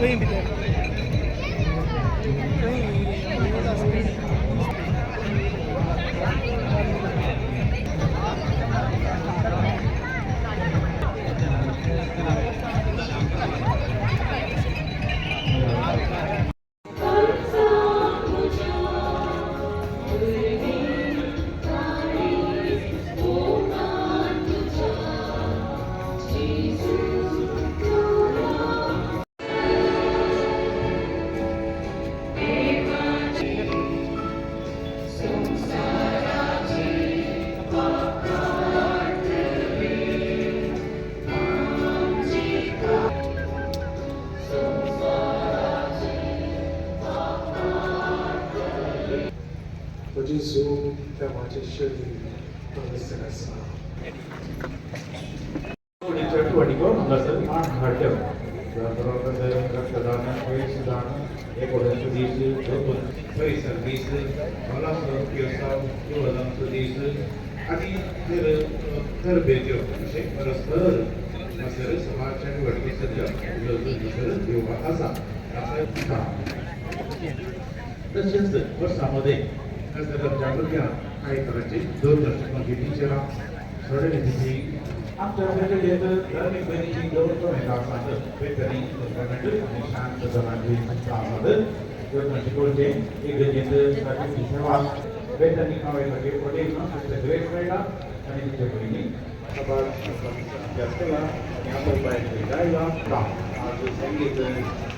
Vem, Bidé. judges who the magician Protestants teacher वडिको lesson आठ घटक प्रबंधन रक्तदान कोई सुधार एक और सुदीस तो कोई सर्विस वाला सब के सब के वाला सुदीस आणि तर तर बेजो असे परस्पर असर समाजच्या वडकी सध्या जो दुसरं देवा असा असा तसेच वर्षामध्ये नंतर जागृत्या काही करायचे दोन वर्ष म्हणजे टीचरा सोडण्याची आमच्याकडे येतं धार्मिक बहिणीची गौरव आहे गावात बेतरी आणि शांत जमाती गावात गवर्नमेंट कोणते एक येतं साठी सेवा बेतनी खावायसाठी कोणी ग्रेट राहिला आणि तिथे बहिणी जास्तला यामध्ये बाहेर जायला काम आज संगीत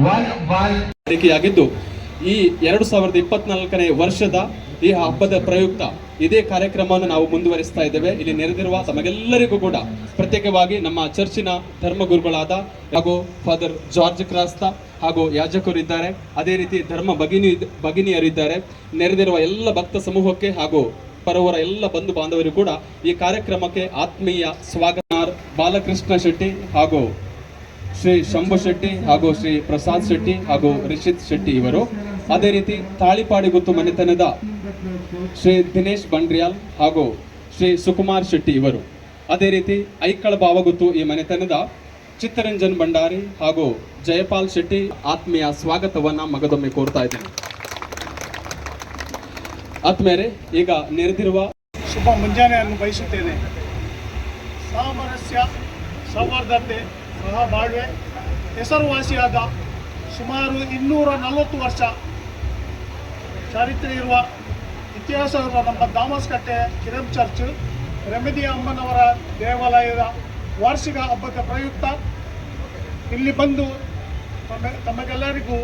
ಆರೈಕೆಯಾಗಿದ್ದು ಈ ಎರಡು ಸಾವಿರದ ಇಪ್ಪತ್ನಾಲ್ಕನೇ ವರ್ಷದ ಈ ಹಬ್ಬದ ಪ್ರಯುಕ್ತ ಇದೇ ಕಾರ್ಯಕ್ರಮವನ್ನು ನಾವು ಮುಂದುವರಿಸ್ತಾ ಇದ್ದೇವೆ. ಇಲ್ಲಿ ನೆರೆದಿರುವ ತಮಗೆಲ್ಲರಿಗೂ ಕೂಡ ಪ್ರತ್ಯೇಕವಾಗಿ ನಮ್ಮ ಚರ್ಚಿನ ಧರ್ಮಗುರುಗಳಾದ ಹಾಗೂ ಫಾದರ್ ಜಾರ್ಜ್ ಕ್ರಾಸ್ತ ಹಾಗೂ ಯಾಜಕರಿದ್ದಾರೆ ಅದೇ ರೀತಿ ಧರ್ಮ ಭಗಿನಿ, ಭಗಿನಿಯರಿದ್ದಾರೆ. ನೆರೆದಿರುವ ಎಲ್ಲ ಭಕ್ತ ಸಮೂಹಕ್ಕೆ ಹಾಗೂ ಪರವರ ಎಲ್ಲ ಬಂಧು ಬಾಂಧವರು ಕೂಡ ಈ ಕಾರ್ಯಕ್ರಮಕ್ಕೆ ಆತ್ಮೀಯ ಸ್ವಾಗತ. ಬಾಲಕೃಷ್ಣ ಶೆಟ್ಟಿ ಹಾಗೂ ಶ್ರೀ ಶಂಭು ಶೆಟ್ಟಿ ಹಾಗೂ ಶ್ರೀ ಪ್ರಸಾದ್ ಶೆಟ್ಟಿ ಹಾಗೂ ರಿಷಿತ್ ಶೆಟ್ಟಿ ಇವರು. ಅದೇ ರೀತಿ ತಾಳಿಪಾಡಿ ಗುತ್ತು ಮನೆತನದ ಶ್ರೀ ದಿನೇಶ್ ಬಂಡ್ರಿಯಾಲ್ ಹಾಗೂ ಶ್ರೀ ಸುಕುಮಾರ್ ಶೆಟ್ಟಿ ಇವರು. ಅದೇ ರೀತಿ ಐಕ್ಕಳ ಭಾವಗುತ್ತು ಈ ಮನೆತನದ ಚಿತ್ತರಂಜನ್ ಭಂಡಾರಿ ಹಾಗೂ ಜಯಪಾಲ್ ಶೆಟ್ಟಿ ಆತ್ಮೀಯ ಸ್ವಾಗತವನ್ನ ಮಗದೊಮ್ಮೆ ಕೋರ್ತಾ ಇದ್ದೀನಿ. ಆತ್ಮೇರೆ ಈಗ ನೆರೆದಿರುವ ಶುಭ ಮುಂಜಾನೆಯನ್ನು ಬಯಸುತ್ತೇನೆ. ಸಾಮರಸ್ಯ, ಸೌಹಾರ್ದತೆ ಸಹಬಾಳ್ವೆ ಹೆಸರುವಾಸಿಯಾದ ಸುಮಾರು ಇನ್ನೂರ ನಲವತ್ತು ವರ್ಷ ಚಾರಿತ್ರ್ಯ ಇರುವ ಇತಿಹಾಸವಿರುವ ನಮ್ಮ ದಾಮಸ್ಕಟ್ಟೆ ಕಿರಂ ಚರ್ಚ್, ರೆಮಿದಿ ಅಮ್ಮನವರ ದೇವಾಲಯದ ವಾರ್ಷಿಕ ಹಬ್ಬದ ಪ್ರಯುಕ್ತ. ಇಲ್ಲಿ ಬಂದು ತಮ್ಮ ತಮಗೆಲ್ಲರಿಗೂ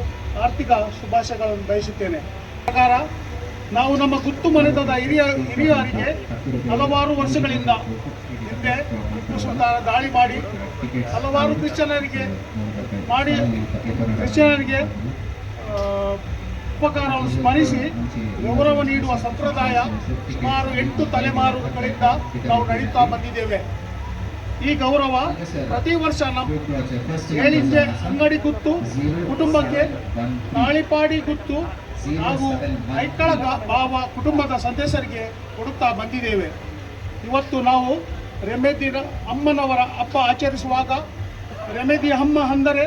ಆರ್ಥಿಕ ಶುಭಾಶಯಗಳನ್ನು ಬಯಸುತ್ತೇನೆ. ಪ್ರಕಾರ ನಾವು ನಮ್ಮ ಗುತ್ತು ಮನೆದ ಹಿರಿಯ, ಹಿರಿಯರಿಗೆ ಹಲವಾರು ವರ್ಷಗಳಿಂದ ಹಿಂದೆ ಟಿಪ್ಪು ಸುಲ್ತಾನ ದಾಳಿ ಮಾಡಿ ಹಲವಾರು ಕ್ರಿಶ್ಚಿಯನರಿಗೆ ಮಾಡಿ ಕ್ರಿಶ್ಚಿಯನರಿಗೆ ಉಪಕಾರವನ್ನು ಸ್ಮರಿಸಿ ಗೌರವ ನೀಡುವ ಸಂಪ್ರದಾಯ ಸುಮಾರು ಎಂಟು ತಲೆಮಾರುಗಳಿಂದ ನಾವು ನಡೀತಾ ಬಂದಿದ್ದೇವೆ. ಈ ಗೌರವ ಪ್ರತಿ ವರ್ಷ ನಮ್ಮ ಹೇಳಿದ್ದೆ ಅಂಗಡಿ ಗುತ್ತು ಕುಟುಂಬಕ್ಕೆ ನಾಳಿಪಾಡಿ ಗುತ್ತು ಹಾಗೂ ಐಕ್ಕಳ ಭಾವ ಕುಟುಂಬದ ಸದಸ್ಯರಿಗೆ ಕೊಡುತ್ತಾ ಬಂದಿದ್ದೇವೆ. ಇವತ್ತು ನಾವು ರೆಮೆದಿನ ಅಮ್ಮನವರ ಹಬ್ಬ ಆಚರಿಸುವಾಗ ರೆಮೆದಿ ಅಮ್ಮ ಅಂದರೆ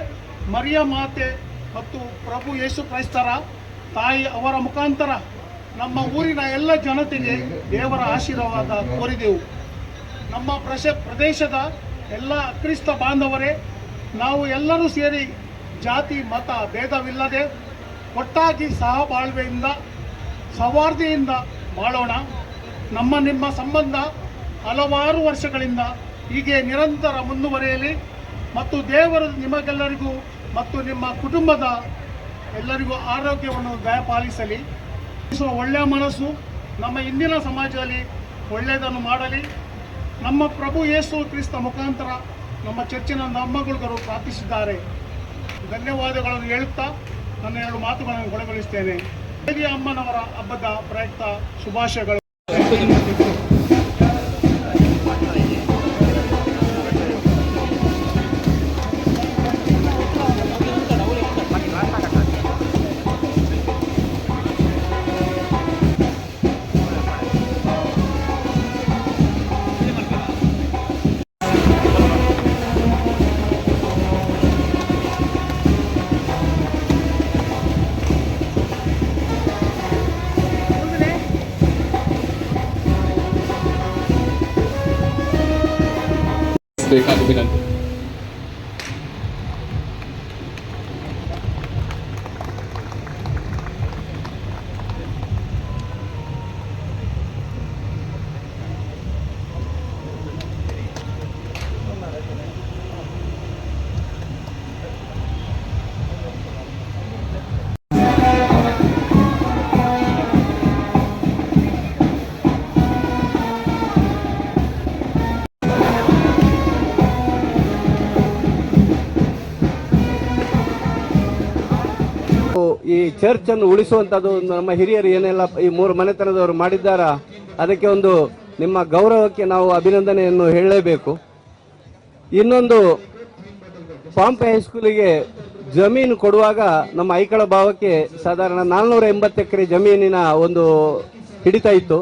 ಮರಿಯ ಮಾತೆ ಮತ್ತು ಪ್ರಭು ಯೇಸು ಕ್ರೈಸ್ತರ ತಾಯಿ ಅವರ ಮುಖಾಂತರ ನಮ್ಮ ಊರಿನ ಎಲ್ಲ ಜನತೆಗೆ ದೇವರ ಆಶೀರ್ವಾದ ಕೋರಿದೆವು. ನಮ್ಮ ಪ್ರಶ ಪ್ರದೇಶದ ಎಲ್ಲ ಕ್ರಿಸ್ತ ಬಾಂಧವರೇ, ನಾವು ಎಲ್ಲರೂ ಸೇರಿ ಜಾತಿ, ಮತ, ಭೇದವಿಲ್ಲದೆ ಒಟ್ಟಾಗಿ ಸಹಬಾಳ್ವೆಯಿಂದ, ಸೌಹಾರ್ದೆಯಿಂದ ಬಾಳೋಣ. ನಮ್ಮ ನಿಮ್ಮ ಸಂಬಂಧ ಹಲವಾರು ವರ್ಷಗಳಿಂದ ಹೀಗೆ ನಿರಂತರ ಮುಂದುವರಿಯಲಿ ಮತ್ತು ದೇವರು ನಿಮಗೆಲ್ಲರಿಗೂ ಮತ್ತು ನಿಮ್ಮ ಕುಟುಂಬದ ಎಲ್ಲರಿಗೂ ಆರೋಗ್ಯವನ್ನು ದಯಪಾಲಿಸಲಿ. ಒಳ್ಳೆಯ ಮನಸ್ಸು, ನಮ್ಮ ಇಂದಿನ ಸಮಾಜದಲ್ಲಿ ಒಳ್ಳೆಯದನ್ನು ಮಾಡಲಿ. ನಮ್ಮ ಪ್ರಭು ಯೇಸು ಕ್ರಿಸ್ತ ಮುಖಾಂತರ ನಮ್ಮ ಚರ್ಚಿನ ನಮ್ಮಗಳಿಗರು ಪ್ರಾರ್ಥಿಸಿದ್ದಾರೆ. ಧನ್ಯವಾದಗಳನ್ನು ಹೇಳುತ್ತಾ ನನ್ನ ಎರಡು ಮಾತುಗಳನ್ನು ಕೊನೆಗೊಳಿಸ್ತೇನೆ. ಅಮ್ಮನವರ ಹಬ್ಬದ ಪ್ರಯುಕ್ತ ಶುಭಾಶಯಗಳು. 对，看这边看。ಈ ಚರ್ಚ್ ಅನ್ನು ಉಳಿಸುವಂತದ್ದು ನಮ್ಮ ಹಿರಿಯರು ಏನೆಲ್ಲ ಈ ಮೂರು ಮನೆತನದವರು ಮಾಡಿದ್ದಾರ, ಅದಕ್ಕೆ ಒಂದು ನಿಮ್ಮ ಗೌರವಕ್ಕೆ ನಾವು ಅಭಿನಂದನೆಯನ್ನು ಹೇಳಲೇಬೇಕು. ಇನ್ನೊಂದು ಪಾಂಪೆ ಹೈಸ್ಕೂಲಿಗೆ ಜಮೀನು ಕೊಡುವಾಗ ನಮ್ಮ ಐಕಳ ಭಾವಕ್ಕೆ ಸಾಧಾರಣ ನಾಲ್ನೂರ ಎಂಬತ್ತು ಎಕರೆ ಜಮೀನಿನ ಒಂದು ಹಿಡಿತ ಇತ್ತು,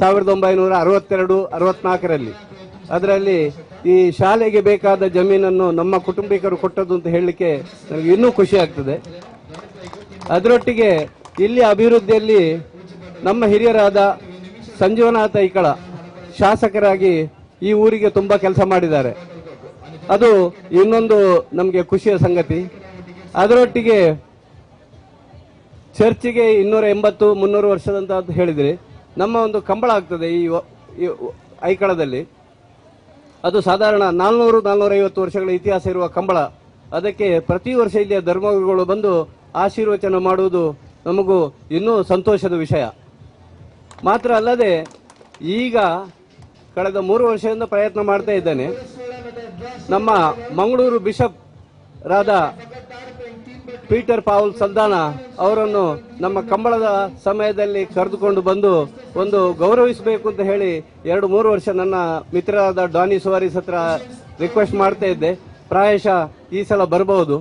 ಸಾವಿರದ ಒಂಬೈನೂರ ಅರವತ್ತೆರಡು, ಅರವತ್ನಾಲ್ಕರಲ್ಲಿ. ಅದರಲ್ಲಿ ಈ ಶಾಲೆಗೆ ಬೇಕಾದ ಜಮೀನನ್ನು ನಮ್ಮ ಕುಟುಂಬಿಕರು ಕೊಟ್ಟದ್ದು ಅಂತ ಹೇಳಲಿಕ್ಕೆ ನನಗೆ ಇನ್ನೂ ಖುಷಿ ಆಗ್ತದೆ. ಅದರೊಟ್ಟಿಗೆ ಇಲ್ಲಿ ಅಭಿವೃದ್ಧಿಯಲ್ಲಿ ನಮ್ಮ ಹಿರಿಯರಾದ ಸಂಜೀವನಾಥ ಐಕಳ ಶಾಸಕರಾಗಿ ಈ ಊರಿಗೆ ತುಂಬ ಕೆಲಸ ಮಾಡಿದ್ದಾರೆ. ಅದು ಇನ್ನೊಂದು ನಮಗೆ ಖುಷಿಯ ಸಂಗತಿ. ಅದರೊಟ್ಟಿಗೆ ಚರ್ಚಿಗೆ ಇನ್ನೂರ ಎಂಬತ್ತು, ಮುನ್ನೂರು ವರ್ಷದಂತ ಹೇಳಿದ್ರೆ ನಮ್ಮ ಒಂದು ಕಂಬಳ ಆಗ್ತದೆ ಈ ಐಕಳದಲ್ಲಿ. ಅದು ಸಾಧಾರಣ ನಾಲ್ನೂರು ನಾಲ್ನೂರ ಐವತ್ತು ವರ್ಷಗಳ ಇತಿಹಾಸ ಇರುವ ಕಂಬಳ. ಅದಕ್ಕೆ ಪ್ರತಿ ವರ್ಷ ಇಲ್ಲಿಯ ಧರ್ಮಗುರುಗಳು ಬಂದು ಆಶೀರ್ವಚನ ಮಾಡುವುದು ನಮಗೂ ಇನ್ನೂ ಸಂತೋಷದ ವಿಷಯ. ಮಾತ್ರ ಅಲ್ಲದೆ, ಈಗ ಕಳೆದ ಮೂರು ವರ್ಷದಿಂದ ಪ್ರಯತ್ನ ಮಾಡ್ತಾ ಇದ್ದೇನೆ. ನಮ್ಮ ಮಂಗಳೂರು ಬಿಷಪ್ ರಾದ ಪೀಟರ್ ಪಾವುಲ್ ಸಲ್ದಾನ ಅವರನ್ನು ನಮ್ಮ ಕಂಬಳದ ಸಮಯದಲ್ಲಿ ಕರೆದುಕೊಂಡು ಬಂದು ಒಂದು ಗೌರವಿಸಬೇಕು ಅಂತ ಹೇಳಿ ಎರಡು ಮೂರು ವರ್ಷ ನನ್ನ ಮಿತ್ರರಾದ ಡಾನಿ ಸುವಾರಿಸ್ ಹತ್ರ ರಿಕ್ವೆಸ್ಟ್ ಮಾಡ್ತಾ ಇದ್ದೆ. ಪ್ರಾಯಶಃ ಈ ಸಲ ಬರಬಹುದು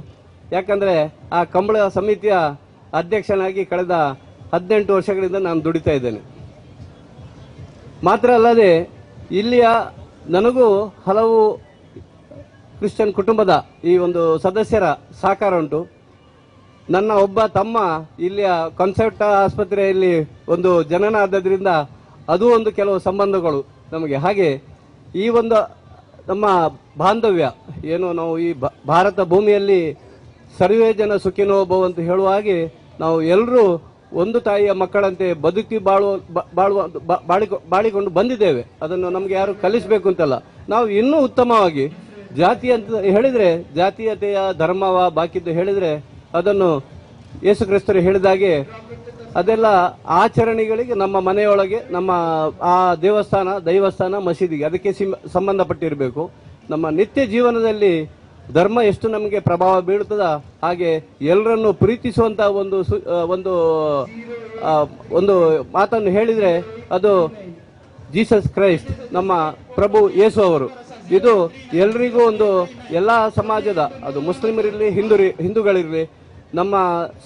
ಯಾಕಂದ್ರೆ ಆ ಕಂಬಳ ಸಮಿತಿಯ ಅಧ್ಯಕ್ಷನಾಗಿ ಕಳೆದ ಹದಿನೆಂಟು ವರ್ಷಗಳಿಂದ ನಾನು ದುಡಿತಾ ಇದ್ದೇನೆ. ಮಾತ್ರ ಅಲ್ಲದೆ, ಇಲ್ಲಿಯ ನನಗೂ ಹಲವು ಕ್ರಿಶ್ಚಿಯನ್ ಕುಟುಂಬದ ಈ ಒಂದು ಸದಸ್ಯರ ಸಹಕಾರ ಉಂಟು. ನನ್ನ ಒಬ್ಬ ತಮ್ಮ ಇಲ್ಲಿಯ ಕಾನ್ಸೆಪ್ಟ್ ಆಸ್ಪತ್ರೆಯಲ್ಲಿ ಒಂದು ಜನನ ಆದ್ದರಿಂದ ಅದು ಒಂದು ಕೆಲವು ಸಂಬಂಧಗಳು ನಮಗೆ. ಹಾಗೆ ಈ ಒಂದು ನಮ್ಮ ಬಾಂಧವ್ಯ, ಏನು ನಾವು ಈ ಭಾರತ ಭೂಮಿಯಲ್ಲಿ ಸರ್ವೇ ಜನ ಸುಖಿನೋ ಭವ ಅಂತ ಹೇಳುವ ಹಾಗೆ ನಾವು ಎಲ್ಲರೂ ಒಂದು ತಾಯಿಯ ಮಕ್ಕಳಂತೆ ಬದುಕಿ ಬಾಳುವ ಬಾಳುವ ಬಾಳಿಕೊಂಡು ಬಂದಿದ್ದೇವೆ. ಅದನ್ನು ನಮಗೆ ಯಾರು ಕಲಿಸಬೇಕು ಅಂತಲ್ಲ. ನಾವು ಇನ್ನೂ ಉತ್ತಮವಾಗಿ ಜಾತಿ ಅಂತ ಹೇಳಿದ್ರೆ, ಜಾತೀಯತೆಯ ಧರ್ಮವ ಬಾಕಿದ್ದು ಹೇಳಿದ್ರೆ, ಅದನ್ನು ಯೇಸು ಕ್ರಿಸ್ತರು ಹೇಳಿದಾಗೆ ಅದೆಲ್ಲ ಆಚರಣೆಗಳಿಗೆ ನಮ್ಮ ಮನೆಯೊಳಗೆ, ನಮ್ಮ ಆ ದೇವಸ್ಥಾನ, ದೈವಸ್ಥಾನ, ಮಸೀದಿಗೆ ಅದಕ್ಕೆ ಸಂಬಂಧಪಟ್ಟಿರಬೇಕು. ನಮ್ಮ ನಿತ್ಯ ಜೀವನದಲ್ಲಿ ಧರ್ಮ ಎಷ್ಟು ನಮಗೆ ಪ್ರಭಾವ ಬೀಳ್ತದ? ಹಾಗೆ ಎಲ್ಲರನ್ನು ಪ್ರೀತಿಸುವಂತ ಒಂದು ಒಂದು ಒಂದು ಮಾತನ್ನು ಹೇಳಿದ್ರೆ ಅದು ಜೀಸಸ್ ಕ್ರೈಸ್ಟ್, ನಮ್ಮ ಪ್ರಭು ಯೇಸು ಅವರು. ಇದು ಎಲ್ರಿಗೂ ಒಂದು ಎಲ್ಲ ಸಮಾಜದ, ಅದು ಮುಸ್ಲಿಮರಿರ್ಲಿ ಹಿಂದೂ ಹಿಂದೂಗಳಿರ್ಲಿ, ನಮ್ಮ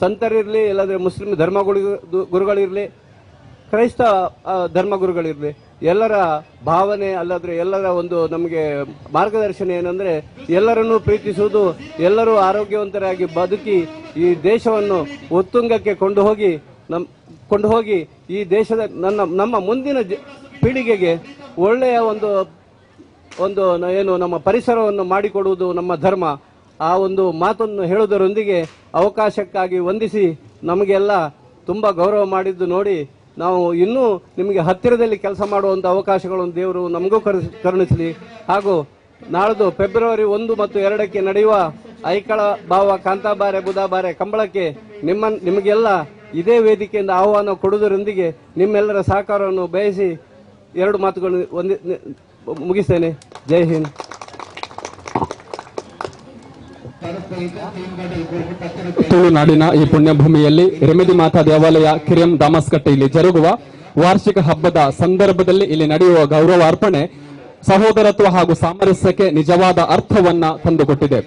ಸಂತರಿರಲಿ, ಇಲ್ಲಾಂದ್ರೆ ಮುಸ್ಲಿಂ ಧರ್ಮ ಗುರುಗಳಿರ್ಲಿ, ಕ್ರೈಸ್ತ ಧರ್ಮಗುರುಗಳಿರ್ಲಿ ಎಲ್ಲರ ಭಾವನೆ ಅಲ್ಲದ್ರೆ ಎಲ್ಲರ ಒಂದು ನಮಗೆ ಮಾರ್ಗದರ್ಶನ ಏನಂದ್ರೆ ಎಲ್ಲರನ್ನೂ ಪ್ರೀತಿಸುವುದು, ಎಲ್ಲರೂ ಆರೋಗ್ಯವಂತರಾಗಿ ಬದುಕಿ ಈ ದೇಶವನ್ನು ಉತ್ತುಂಗಕ್ಕೆ ಕೊಂಡು ಹೋಗಿ ನಮ್, ಕೊಂಡು ಹೋಗಿ ಈ ದೇಶದ ನನ್ನ, ನಮ್ಮ ಮುಂದಿನ ಪೀಳಿಗೆಗೆ ಒಳ್ಳೆಯ ಒಂದು ಒಂದು ಏನು ನಮ್ಮ ಪರಿಸರವನ್ನು ಮಾಡಿಕೊಡುವುದು ನಮ್ಮ ಧರ್ಮ. ಆ ಒಂದು ಮಾತನ್ನು ಹೇಳುವುದರೊಂದಿಗೆ ಅವಕಾಶಕ್ಕಾಗಿ ವಂದಿಸಿ ನಮಗೆಲ್ಲ ತುಂಬ ಗೌರವ ಮಾಡಿದ್ದು ನೋಡಿ ನಾವು ಇನ್ನೂ ನಿಮಗೆ ಹತ್ತಿರದಲ್ಲಿ ಕೆಲಸ ಮಾಡುವಂಥ ಅವಕಾಶಗಳನ್ನು ದೇವರು ನಮಗೂ ಕರುಣಿಸ್ ಕರುಣಿಸಲಿ. ಹಾಗೂ ನಾಳ್ದು ಫೆಬ್ರವರಿ ಒಂದು ಮತ್ತು ಎರಡಕ್ಕೆ ನಡೆಯುವ ಐಕಳ ಭಾವ, ಕಾಂತಾಬಾರೆ, ಬುಧಾಬಾರೆ, ಕಂಬಳಕ್ಕೆ ನಿಮ್ಮ ನಿಮಗೆಲ್ಲ ಇದೇ ವೇದಿಕೆಯಿಂದ ಆಹ್ವಾನ ಕೊಡುವುದರೊಂದಿಗೆ ನಿಮ್ಮೆಲ್ಲರ ಸಹಕಾರವನ್ನು ಬಯಸಿ ಎರಡು ಮಾತುಗಳು ಒಂದೇ, ಮುಗಿಸ್ತೇನೆ. ಜೈ ಹಿಂದ್. ತುಳುನಾಡಿನ ಈ ಪುಣ್ಯಭೂಮಿಯಲ್ಲಿ ರೆಮಿದಿ ಮಾತಾ ದೇವಾಲಯ, ಕಿರಿಯಂ ದಾಮಸ್ಕಟ್ಟೆಯಲ್ಲಿ ಜರುಗುವ ವಾರ್ಷಿಕ ಹಬ್ಬದ ಸಂದರ್ಭದಲ್ಲಿ ಇಲ್ಲಿ ನಡೆಯುವ ಗೌರವಾರ್ಪಣೆ ಸಹೋದರತ್ವ ಹಾಗೂ ಸಾಮರಸ್ಯಕ್ಕೆ ನಿಜವಾದ ಅರ್ಥವನ್ನ ತಂದುಕೊಟ್ಟಿದೆ.